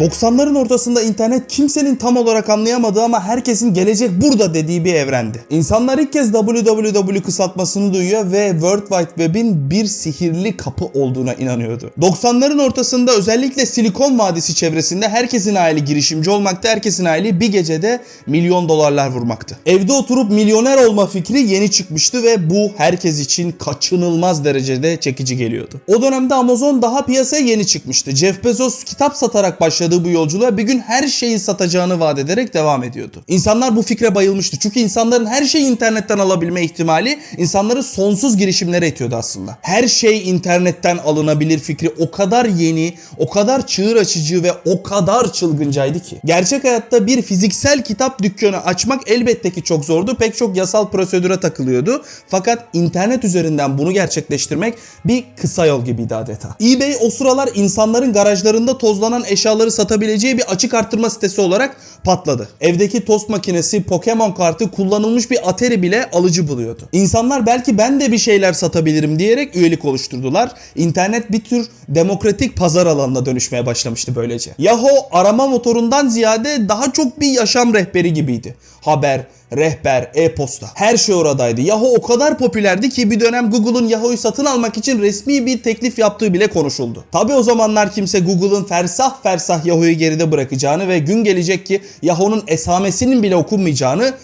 90'ların ortasında internet kimsenin tam olarak anlayamadığı ama herkesin gelecek burada dediği bir evrendi. İnsanlar ilk kez www kısaltmasını duyuyor ve World Wide Web'in bir sihirli kapı olduğuna inanıyordu. 90'ların ortasında özellikle Silikon Vadisi çevresinde herkesin hayali girişimci olmakta, herkesin hayali bir gecede milyon dolarlar vurmaktı. Evde oturup milyoner olma fikri yeni çıkmıştı ve bu herkes için kaçınılmaz derecede çekici geliyordu. O dönemde Amazon daha piyasaya yeni çıkmıştı. Jeff Bezos kitap satarak başladığı bu yolculuğa bir gün her şeyi satacağını vaat ederek devam ediyordu. İnsanlar bu fikre bayılmıştı. Çünkü insanların her şeyi internetten alabilme ihtimali insanları sonsuz girişimlere itiyordu aslında. Her şey internetten alınabilir fikri o kadar yeni, o kadar çığır açıcı ve o kadar çılgıncaydı ki. Gerçek hayatta bir fiziksel kitap dükkanı açmak elbette ki çok zordu. Pek çok yasal prosedüre takılıyordu. Fakat internet üzerinden bunu gerçekleştirmek bir kısa yol gibiydi adeta. eBay o sıralar insanların garajlarında tozlanan eşyaları satabileceği bir açık arttırma sitesi olarak patladı. Evdeki tost makinesi, Pokemon kartı, kullanılmış bir Atari bile alıcı buluyordu. İnsanlar belki ben de bir şeyler satabilirim diyerek üyelik oluşturdular. İnternet bir tür demokratik pazar alanına dönüşmeye başlamıştı böylece. Yahoo arama motorundan ziyade daha çok bir yaşam rehberi gibiydi. Haber, rehber, e-posta her şey oradaydı. Yahoo o kadar popülerdi ki bir dönem Google'un Yahoo'yu satın almak için resmi bir teklif yaptığı bile konuşuldu. Tabi o zamanlar kimse Google'ın fersah fersah Yahoo'yu geride bırakacağını ve gün gelecek ki Yahoo'nun esamesinin bile okunmayacağını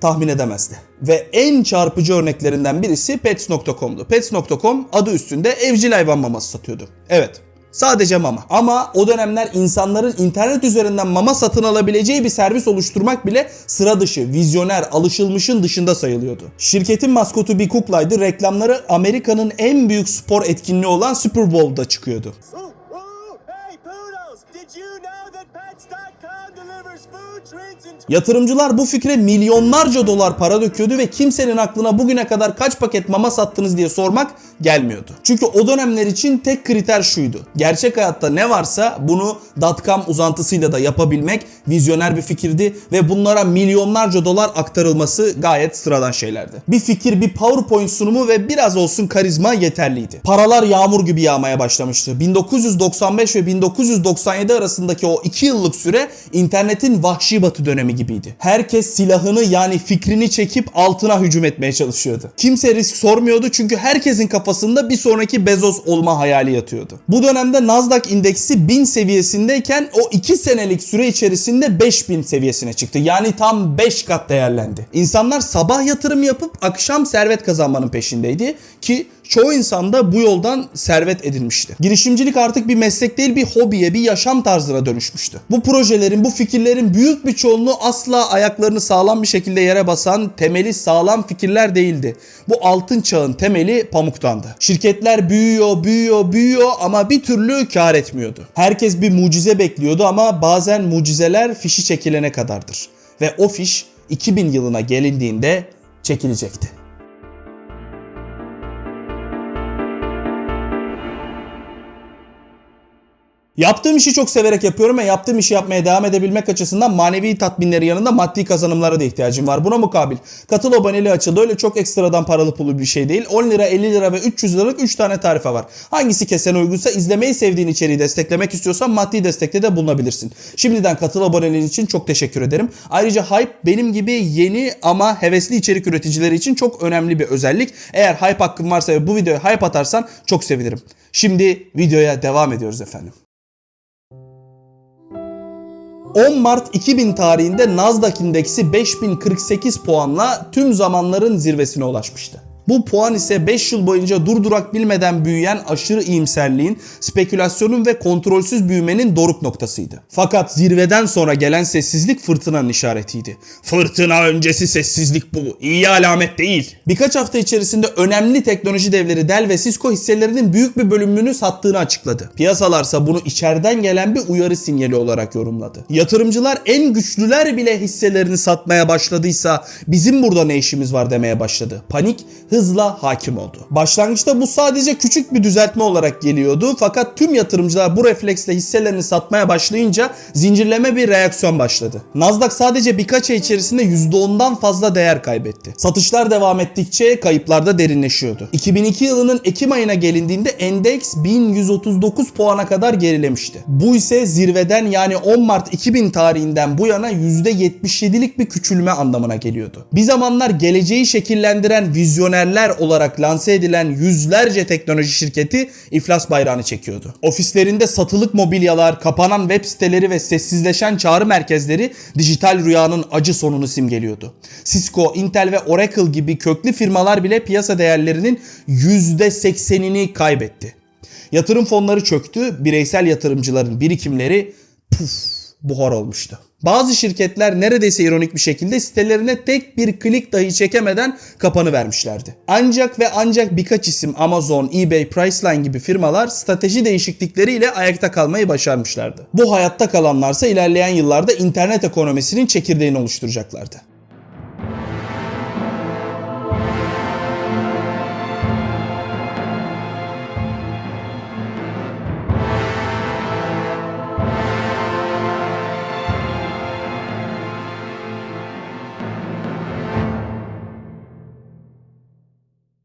tahmin edemezdi. Ve en çarpıcı örneklerinden birisi Pets.com'du. Pets.com adı üstünde evcil hayvan maması satıyordu. Evet, Sadece mama. Ama o dönemler insanların internet üzerinden mama satın alabileceği bir servis oluşturmak bile sıra dışı, vizyoner, alışılmışın dışında sayılıyordu. Şirketin maskotu bir kuklaydı. Reklamları Amerika'nın en büyük spor etkinliği olan Super Bowl'da çıkıyordu. Yatırımcılar bu fikre milyonlarca dolar para döküyordu ve kimsenin aklına bugüne kadar kaç paket mama sattınız diye sormak gelmiyordu. Çünkü o dönemler için tek kriter şuydu. Gerçek hayatta ne varsa bunu .com uzantısıyla da yapabilmek vizyoner bir fikirdi ve bunlara milyonlarca dolar aktarılması gayet sıradan şeylerdi. Bir fikir, bir PowerPoint sunumu ve biraz olsun karizma yeterliydi. Paralar yağmur gibi yağmaya başlamıştı. 1995 ve 1997 arasındaki o 2 yıllık süre internetin vahşi batı dönemi gibiydi. Herkes silahını yani fikrini çekip altına hücum etmeye çalışıyordu. Kimse risk sormuyordu çünkü herkesin kafasında bir sonraki Bezos olma hayali yatıyordu. Bu dönemde Nasdaq indeksi 1000 seviyesindeyken o 2 senelik süre içerisinde 5000 seviyesine çıktı. Yani tam 5 kat değerlendi. İnsanlar sabah yatırım yapıp akşam servet kazanmanın peşindeydi ki çoğu insan da bu yoldan servet edinmişti. Girişimcilik artık bir meslek değil bir hobiye, bir yaşam tarzına dönüşmüştü. Bu projelerin, bu fikirlerin büyük bir çoğunluğu asla ayaklarını sağlam bir şekilde yere basan, temeli sağlam fikirler değildi. Bu altın çağın temeli pamuktandı. Şirketler büyüyor, büyüyor, büyüyor ama bir türlü kar etmiyordu. Herkes bir mucize bekliyordu ama bazen mucizeler fişi çekilene kadardır. Ve o fiş 2000 yılına gelindiğinde çekilecekti. Yaptığım işi çok severek yapıyorum ve yaptığım işi yapmaya devam edebilmek açısından manevi tatminleri yanında maddi kazanımlara da ihtiyacım var. Buna mukabil katıl aboneliği açıldı. Öyle çok ekstradan paralı pulu bir şey değil. 10 lira, 50 lira ve 300 liralık 3 tane tarife var. Hangisi kesene uygunsa izlemeyi sevdiğin içeriği desteklemek istiyorsan maddi destekte de bulunabilirsin. Şimdiden katıl aboneliğin için çok teşekkür ederim. Ayrıca Hype benim gibi yeni ama hevesli içerik üreticileri için çok önemli bir özellik. Eğer Hype hakkın varsa ve bu videoya Hype atarsan çok sevinirim. Şimdi videoya devam ediyoruz efendim. 10 Mart 2000 tarihinde Nasdaq indeksi 5048 puanla tüm zamanların zirvesine ulaşmıştı. Bu puan ise 5 yıl boyunca durdurak bilmeden büyüyen aşırı iyimserliğin, spekülasyonun ve kontrolsüz büyümenin doruk noktasıydı. Fakat zirveden sonra gelen sessizlik fırtınanın işaretiydi. Fırtına öncesi sessizlik bu. İyi alamet değil. Birkaç hafta içerisinde önemli teknoloji devleri Dell ve Cisco hisselerinin büyük bir bölümünü sattığını açıkladı. Piyasalarsa bunu içeriden gelen bir uyarı sinyali olarak yorumladı. Yatırımcılar en güçlüler bile hisselerini satmaya başladıysa bizim burada ne işimiz var demeye başladı. Panik hızla hakim oldu. Başlangıçta bu sadece küçük bir düzeltme olarak geliyordu fakat tüm yatırımcılar bu refleksle hisselerini satmaya başlayınca zincirleme bir reaksiyon başladı. Nasdaq sadece birkaç ay içerisinde %10'dan fazla değer kaybetti. Satışlar devam ettikçe kayıplar da derinleşiyordu. 2002 yılının Ekim ayına gelindiğinde endeks 1139 puana kadar gerilemişti. Bu ise zirveden yani 10 Mart 2000 tarihinden bu yana %77'lik bir küçülme anlamına geliyordu. Bir zamanlar geleceği şekillendiren vizyonerler olarak lanse edilen yüzlerce teknoloji şirketi iflas bayrağını çekiyordu. Ofislerinde satılık mobilyalar, kapanan web siteleri ve sessizleşen çağrı merkezleri dijital rüyanın acı sonunu simgeliyordu. Cisco, Intel ve Oracle gibi köklü firmalar bile piyasa değerlerinin %80'ini kaybetti. Yatırım fonları çöktü, bireysel yatırımcıların birikimleri puf buhar olmuştu. Bazı şirketler neredeyse ironik bir şekilde sitelerine tek bir klik dahi çekemeden kapanı vermişlerdi. Ancak ve ancak birkaç isim Amazon, eBay, Priceline gibi firmalar strateji değişiklikleriyle ayakta kalmayı başarmışlardı. Bu hayatta kalanlarsa ilerleyen yıllarda internet ekonomisinin çekirdeğini oluşturacaklardı.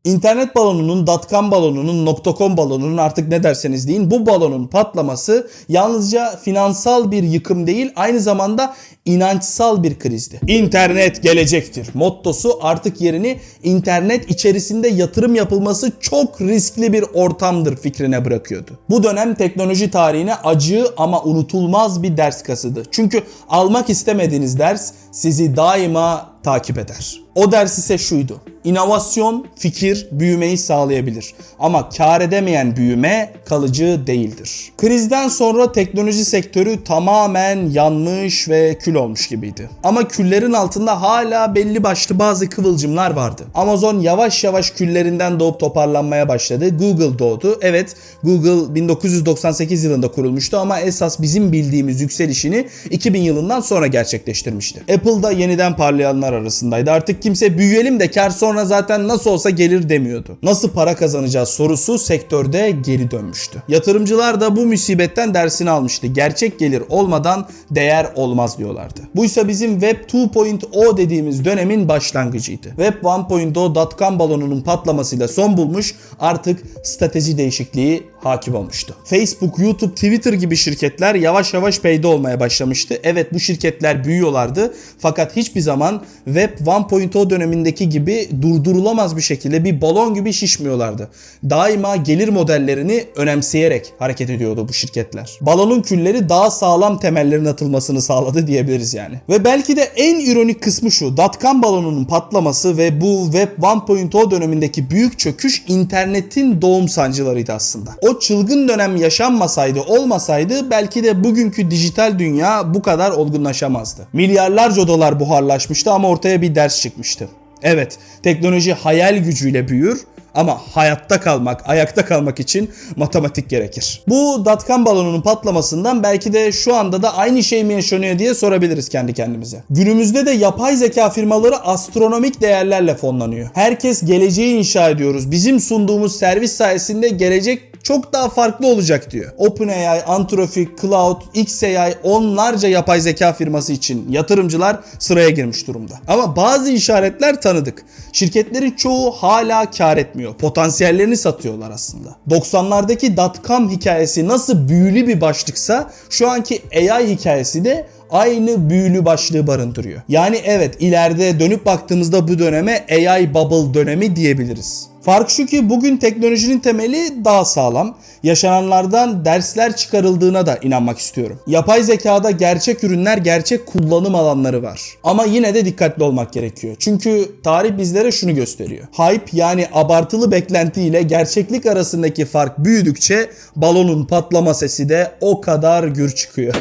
İnternet balonunun, .com balonunun, .com balonunun artık ne derseniz deyin bu balonun patlaması yalnızca finansal bir yıkım değil aynı zamanda inançsal bir krizdi. İnternet gelecektir mottosu artık yerini internet içerisinde yatırım yapılması çok riskli bir ortamdır fikrine bırakıyordu. Bu dönem teknoloji tarihine acı ama unutulmaz bir ders kasıdı. Çünkü almak istemediğiniz ders sizi daima takip eder. O ders ise şuydu. İnovasyon, fikir büyümeyi sağlayabilir. Ama kar edemeyen büyüme kalıcı değildir. Krizden sonra teknoloji sektörü tamamen yanmış ve kül olmuş gibiydi. Ama küllerin altında hala belli başlı bazı kıvılcımlar vardı. Amazon yavaş yavaş küllerinden doğup toparlanmaya başladı. Google doğdu. Evet Google 1998 yılında kurulmuştu ama esas bizim bildiğimiz yükselişini 2000 yılından sonra gerçekleştirmişti. Apple da yeniden parlayanlar arasındaydı. Artık kimse büyüyelim de kar sonra zaten nasıl olsa gelir demiyordu. Nasıl para kazanacağız sorusu sektörde geri dönmüştü. Yatırımcılar da bu musibetten dersini almıştı. Gerçek gelir olmadan değer olmaz diyorlardı. Bu ise bizim Web 2.0 dediğimiz dönemin başlangıcıydı. Web 1.0 .com balonunun patlamasıyla son bulmuş artık strateji değişikliği hakim olmuştu. Facebook, YouTube, Twitter gibi şirketler yavaş yavaş peyde olmaya başlamıştı. Evet bu şirketler büyüyorlardı fakat hiçbir zaman Web 1.0 dönemindeki gibi durdurulamaz bir şekilde bir balon gibi şişmiyorlardı. Daima gelir modellerini önemseyerek hareket ediyordu bu şirketler. Balonun külleri daha sağlam temellerin atılmasını sağladı diyebiliriz yani. Ve belki de en ironik kısmı şu. Dotcom balonunun patlaması ve bu Web 1.0 dönemindeki büyük çöküş internetin doğum sancılarıydı aslında. O çılgın dönem yaşanmasaydı, olmasaydı belki de bugünkü dijital dünya bu kadar olgunlaşamazdı. Milyarlarca dolar buharlaşmıştı ama ortaya bir ders çıkmıştı. Evet, teknoloji hayal gücüyle büyür ama hayatta kalmak, ayakta kalmak için matematik gerekir. Bu dotcom balonunun patlamasından belki de şu anda da aynı şey mi yaşanıyor diye sorabiliriz kendi kendimize. Günümüzde de yapay zeka firmaları astronomik değerlerle fonlanıyor. Herkes geleceği inşa ediyoruz. Bizim sunduğumuz servis sayesinde gelecek çok daha farklı olacak diyor. OpenAI, Anthropic, Cloud, XAI onlarca yapay zeka firması için yatırımcılar sıraya girmiş durumda. Ama bazı işaretler tanıdık. Şirketlerin çoğu hala kar etmiyor. Potansiyellerini satıyorlar aslında. 90'lardaki dotcom hikayesi nasıl büyülü bir başlıksa şu anki AI hikayesi de aynı büyülü başlığı barındırıyor. Yani evet ileride dönüp baktığımızda bu döneme AI bubble dönemi diyebiliriz. Fark şu ki bugün teknolojinin temeli daha sağlam. Yaşananlardan dersler çıkarıldığına da inanmak istiyorum. Yapay zekada gerçek ürünler, gerçek kullanım alanları var. Ama yine de dikkatli olmak gerekiyor. Çünkü tarih bizlere şunu gösteriyor. Hype yani abartılı beklenti ile gerçeklik arasındaki fark büyüdükçe balonun patlama sesi de o kadar gür çıkıyor.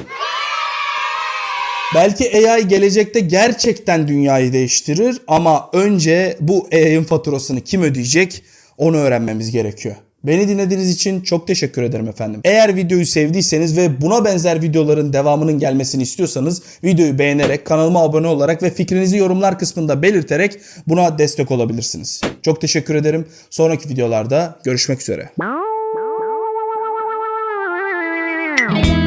Belki AI gelecekte gerçekten dünyayı değiştirir ama önce bu AI'ın faturasını kim ödeyecek onu öğrenmemiz gerekiyor. Beni dinlediğiniz için çok teşekkür ederim efendim. Eğer videoyu sevdiyseniz ve buna benzer videoların devamının gelmesini istiyorsanız videoyu beğenerek, kanalıma abone olarak ve fikrinizi yorumlar kısmında belirterek buna destek olabilirsiniz. Çok teşekkür ederim. Sonraki videolarda görüşmek üzere.